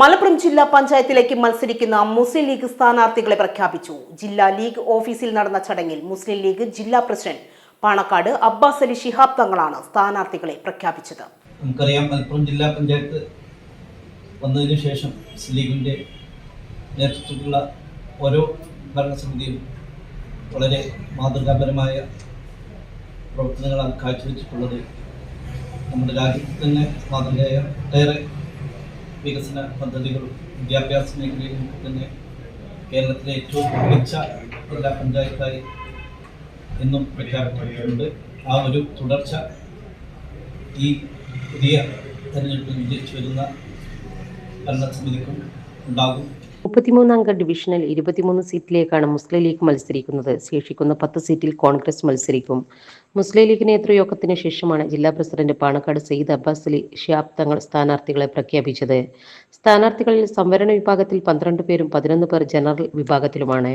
മലപ്പുറം ജില്ലാ പഞ്ചായത്തിലേക്ക് മത്സരിക്കുന്ന മുസ്ലിം ലീഗ് സ്ഥാനാർത്ഥികളെ പ്രഖ്യാപിച്ചു. ജില്ലാ ലീഗ് ഓഫീസിൽ നടന്ന ചടങ്ങിൽ മുസ്ലിം ലീഗ് ജില്ലാ പ്രസിഡന്റ് പാണക്കാട് അബ്ബാസ് അലി ഷിഹാബ് തങ്ങളാണ് സ്ഥാനാർത്ഥികളെ പ്രഖ്യാപിച്ചത്. നമുക്കറിയാം മലപ്പുറം ജില്ലാ പഞ്ചായത്ത് വന്നതിന് ശേഷം മുസ്ലിം ലീഗിന്റെ നേതൃത്വത്തിലുള്ള ഓരോ ഭരണസമിതിയും വളരെ മാതൃകാപരമായ പ്രവർത്തനങ്ങളാണ് കാഴ്ചവെച്ചിട്ടുള്ളത്. നമ്മുടെ രാജ്യത്ത് തന്നെ മാതൃകയായ ഒട്ടേറെ വികസന പദ്ധതികളും വിദ്യാഭ്യാസ മേഖലയിലും തന്നെ കേരളത്തിലെ ഏറ്റവും മികച്ച ജില്ലാ പഞ്ചായത്തായി എന്നും പ്രഖ്യാപിക്കപ്പെട്ടിട്ടുണ്ട് ആ ഒരു തുടർച്ച ഈ പുതിയ തെരഞ്ഞെടുപ്പിൽ വിജയിച്ചു വരുന്ന ഭരണസമിതിക്കും ഉണ്ടാകും. മുപ്പത്തിമൂന്നംഗ ഡിവിഷനിൽ ഇരുപത്തിമൂന്ന് സീറ്റിലേക്കാണ് മുസ്ലിം ലീഗ് മത്സരിക്കുന്നത്. ശേഷിക്കുന്ന പത്ത് സീറ്റിൽ കോൺഗ്രസ് മത്സരിക്കും. മുസ്ലിം ലീഗ് നേതൃയോഗത്തിന് ശേഷമാണ് ജില്ലാ പ്രസിഡന്റ് പാണക്കാട് സയ്യിദ് അബ്ബാസ് അലി ഷിയാബ് തങ്ങൾ സ്ഥാനാർത്ഥികളെ പ്രഖ്യാപിച്ചത്. സ്ഥാനാർത്ഥികളിൽ സംവരണ വിഭാഗത്തിൽ പന്ത്രണ്ട് പേരും പതിനൊന്ന് പേർ general വിഭാഗത്തിലുമാണ്.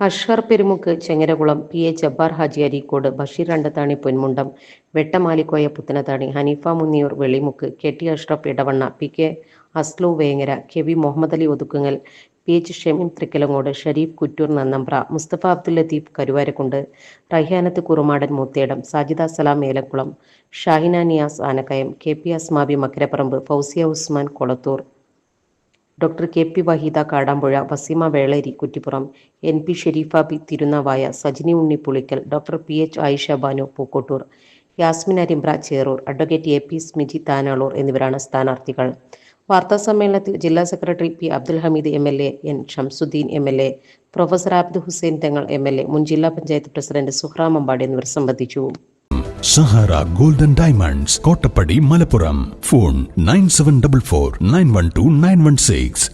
Ashhar Perumukku Changaramkulam P A Jabbar Haji Areekode Basheer Randathani Ponmundam Vettam Alikkoya Puthanathani Haneefa Munniyur Velimukku K T Ashraf Edavanna P K Aslu Vengara K V Muhammad Ali Othukkungal P H Shameem Thrikkalangode Shareef Kuttur Nannambra Musthafa Abdul Latheef Karuvarakundu Rahyanath Kurumadan Moothedam Sajida Salam Elamkulam Shahina Niyas Anakkayam K P Asmabi Makkaraparamba Fousiya Usman Kolathur. Doctor K P Waheeda Kadampuzha Waseema Veleri Kuttippuram N P Shareefa B Thirunavaya Sajini Unni Pulikkal doctor P H Ayisha Banu Pookkottur Yasmin Arimbra Cherur advocate A P Smiji Tanalur എന്നിവരാണ് സ്ഥാനാർത്ഥികൾ. വാർത്താ സമ്മേളനത്തിൽ ജില്ലാ secretary P Abdul Hameed M L A N Shamsuddin M L A professor Abdu Hussain Thangal M L A മുൻ ജില്ലാ panchayat president സുഹ്റാം Ambadi എന്നിവർ സംബന്ധിച്ചു. Sahara golden diamonds Kottappadi Malappuram. Phone nine seven double four nine one two nine one six.